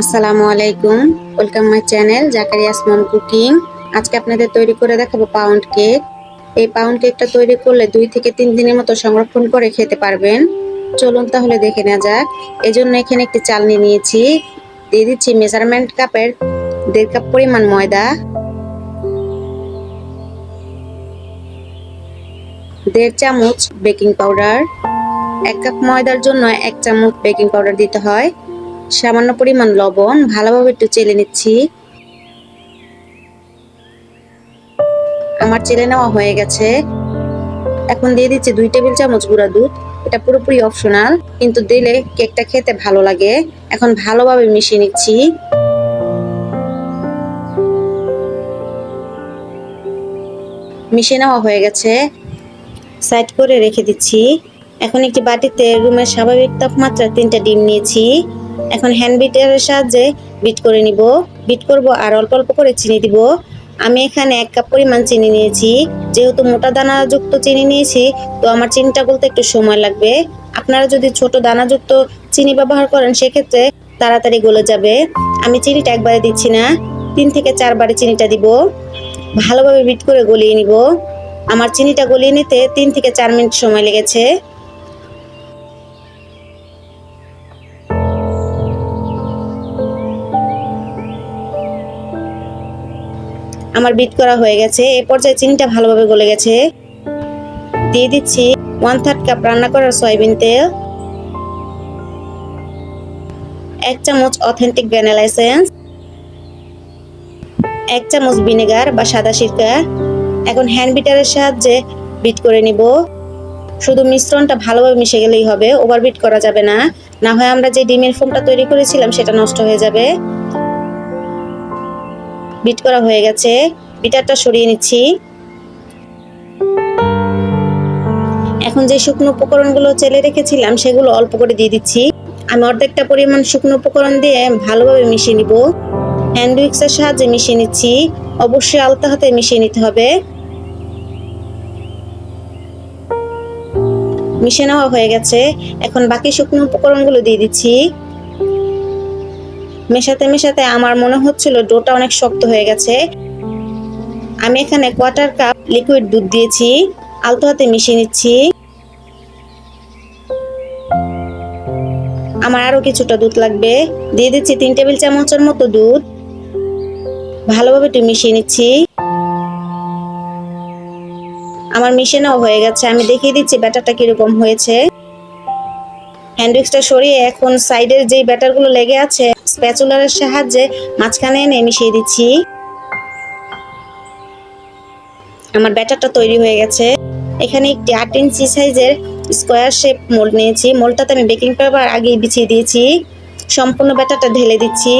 আসসালামু আলাইকুম। Welcome my channel Zakaria's mom cooking আজকে আপনাদের তৈরি করে দেখাবো পাউন্ড কেক এই পাউন্ড কেকটা তৈরি করলে দুই থেকে তিন দিনের মতো সংরক্ষণ করে খেতে পারবেন। চলুন তাহলে দেখে নেওয়া যাক। এজন্য এখানে একটি চালনি নিয়েছি। দিয়ে দিচ্ছি মেজারমেন্ট কাপের দেড় কাপ পরিমাণ ময়দা। দেড় চামচ বেকিং পাউডার এক কাপ ময়দার জন্য এক চামচ বেকিং পাউডার দিতে হয়। সামান্য পরিমাণ লবণ ভালোভাবে একটু চেলে নিচ্ছি। আমার চেলে নেওয়া হয়ে গেছে। এখন দিয়ে দিচ্ছি দুই টেবিল চামচ গুঁড়া দুধ। এটা পুরোপুরি অপশনাল, কিন্তু দিলে কেকটা খেতে ভালো লাগে। এখন ভালোভাবে মিশিয়ে নিচ্ছি। মিশিয়ে নেওয়া হয়ে গেছে। সাইড করে রেখে দিচ্ছি। এখন একটি বাটিতে রুমের স্বাভাবিক তাপমাত্রা তিনটা ডিম নিয়েছি। এখন হ্যান্ড বিটের সাহায্যে বিট করে নিব। বিট করব আর অল্প অল্প করে চিনি দিব। আমি এখানে এক কাপ পরিমাণ চিনি নিয়েছি। যেহেতু মোটা দানাযুক্ত চিনি নিয়েছি, তো আমার চিনিটা বলতে একটু সময় লাগবে। আপনারা যদি ছোট দানাযুক্ত চিনি ব্যবহার করেন, সেক্ষেত্রে তাড়াতাড়ি গলে যাবে। আমি চিনিটা একবারে দিচ্ছি না। তিন থেকে চারবারে চিনিটা দিব। ভালোভাবে বিট করে গলিয়ে নিব। আমার চিনিটা গলিয়ে নিতে তিন থেকে চার মিনিট সময় লেগেছে। আমার বিট করা হয়ে গেছে। এ পর্যায়ে চিনিটা ভালোভাবে গলে গেছে। দিয়ে দিচ্ছি ওয়ান থার্ড কাপ রান্না করার সয়াবিন তেল। এক চামচ অথেন্টিক ভ্যানিলা এসেন্স এক চামচ ভিনেগার বা সাদা সিরকা। এখন হ্যান্ড বিটারের সাহায্যে বিট করে নিব। শুধু মিশ্রণটা ভালোভাবে মিশে গেলেই হবে ওভার বিট করা যাবে না। না হয় আমরা যে ডিমের ফোমটা তৈরি করেছিলাম, সেটা নষ্ট হয়ে যাবে। বিট করা হয়ে গেছে। বিটারটা সরিয়ে নিচ্ছি। এখন যে শুকনো উপকরণগুলো চেলে রেখেছিলাম, সেগুলো অল্প করে দিয়ে দিচ্ছি। আমি অর্ধেকটা পরিমাণ শুকনো উপকরণ দিয়ে ভালোভাবে মিশিয়ে নিব। হ্যান্ড উইক্সের সাহায্যে মিশিয়ে নিচ্ছি। অবশ্যই আলতা হাতে মিশিয়ে নিতে হবে। মিশে নেওয়া হয়ে গেছে। এখন বাকি শুকনো উপকরণগুলো দিয়ে দিচ্ছি। মেশাতে মেশাতে আমার মনে হচ্ছিল ডোটা অনেক শক্ত হয়ে গেছে। আমি এখানে কোয়ার্টার কাপ লিকুইড দুধ দিয়েছি, আলতো হাতে মিশিয়ে নিচ্ছি। আমার আরও কিছুটা দুধ লাগবে। দিয়ে দিচ্ছি তিন টেবিল চামচের মতো দুধ। ভালোভাবে একটু মিশিয়ে নিচ্ছি। আমার মিশিয়ে নেওয়া হয়ে গেছে। আমি দেখিয়ে দিচ্ছি ব্যাটারটা কীরকম হয়েছে। হ্যান্ডউইক্সটা সরিয়ে এখন সাইডের যেই ব্যাটারগুলো লেগে আছে স্প্যাচুলারের সাহায্যে মাঝখানে এনে মিশিয়ে দিচ্ছি। আমার ব্যাটারটা তৈরি হয়ে গেছে। এখানে একটি আট ইঞ্চি সাইজের স্কোয়ার শেপ মোল্ড নিয়েছি। মোল্ডটাতে আমি বেকিং পেপার আগেই বিছিয়ে দিয়েছি। সম্পূর্ণ ব্যাটারটা ঢেলে দিচ্ছি।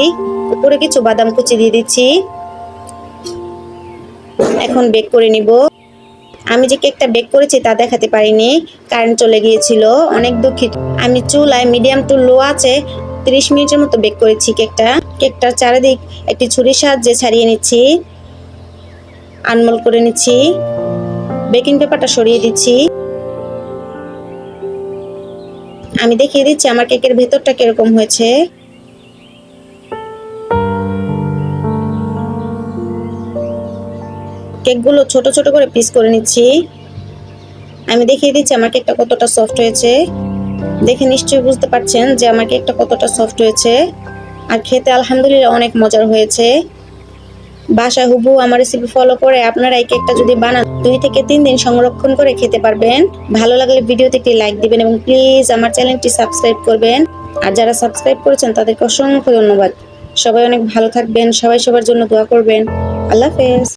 উপরে কিছু বাদাম কুচি দিয়ে দিচ্ছি। এখন বেক করে নিব। আমি যে কেকটা বেক করেছি তা দেখাতে পারিনি, কারেন্ট চলে গিয়েছিল, অনেক দুঃখিত। আমি চুলায় মিডিয়াম টু লো আছে, তিরিশ মিনিটের মতো বেক করেছি কেকটা। কেকটার চারিদিক একটি ছুরির সাহায্যে ছাড়িয়ে নিচ্ছি, আনমোল করে নিচ্ছি বেকিং পেপারটা সরিয়ে দিচ্ছি। আমি দেখিয়ে দিচ্ছি আমার কেকের ভেতরটা কীরকম হয়েছে। কেকগুলো ছোট ছোট করে পিস করে নিচ্ছি। আমি দেখিয়ে দিচ্ছি আমার কেকটা কতটা সফট হয়েছে। দেখে নিশ্চয়ই বুঝতে পারছেন যে আমার কেকটা কতটা সফট হয়েছে। আর খেতে আলহামদুলিল্লাহ অনেক মজার হয়েছে। বাসা হুবু আমার রেসিপি ফলো করে আপনারা এই কেকটা যদি বানান, দুই থেকে তিন দিন সংরক্ষণ করে খেতে পারবেন। ভালো লাগলে ভিডিওতে একটি লাইক দিবেন এবং প্লিজ আমার চ্যানেলটি সাবস্ক্রাইব করবেন। আর যারা সাবস্ক্রাইব করেছেন তাদেরকে অসংখ্য ধন্যবাদ। সবাই অনেক ভালো থাকবেন, সবাই সবার জন্য দোয়া করবেন। আল্লাহ হাফেজ।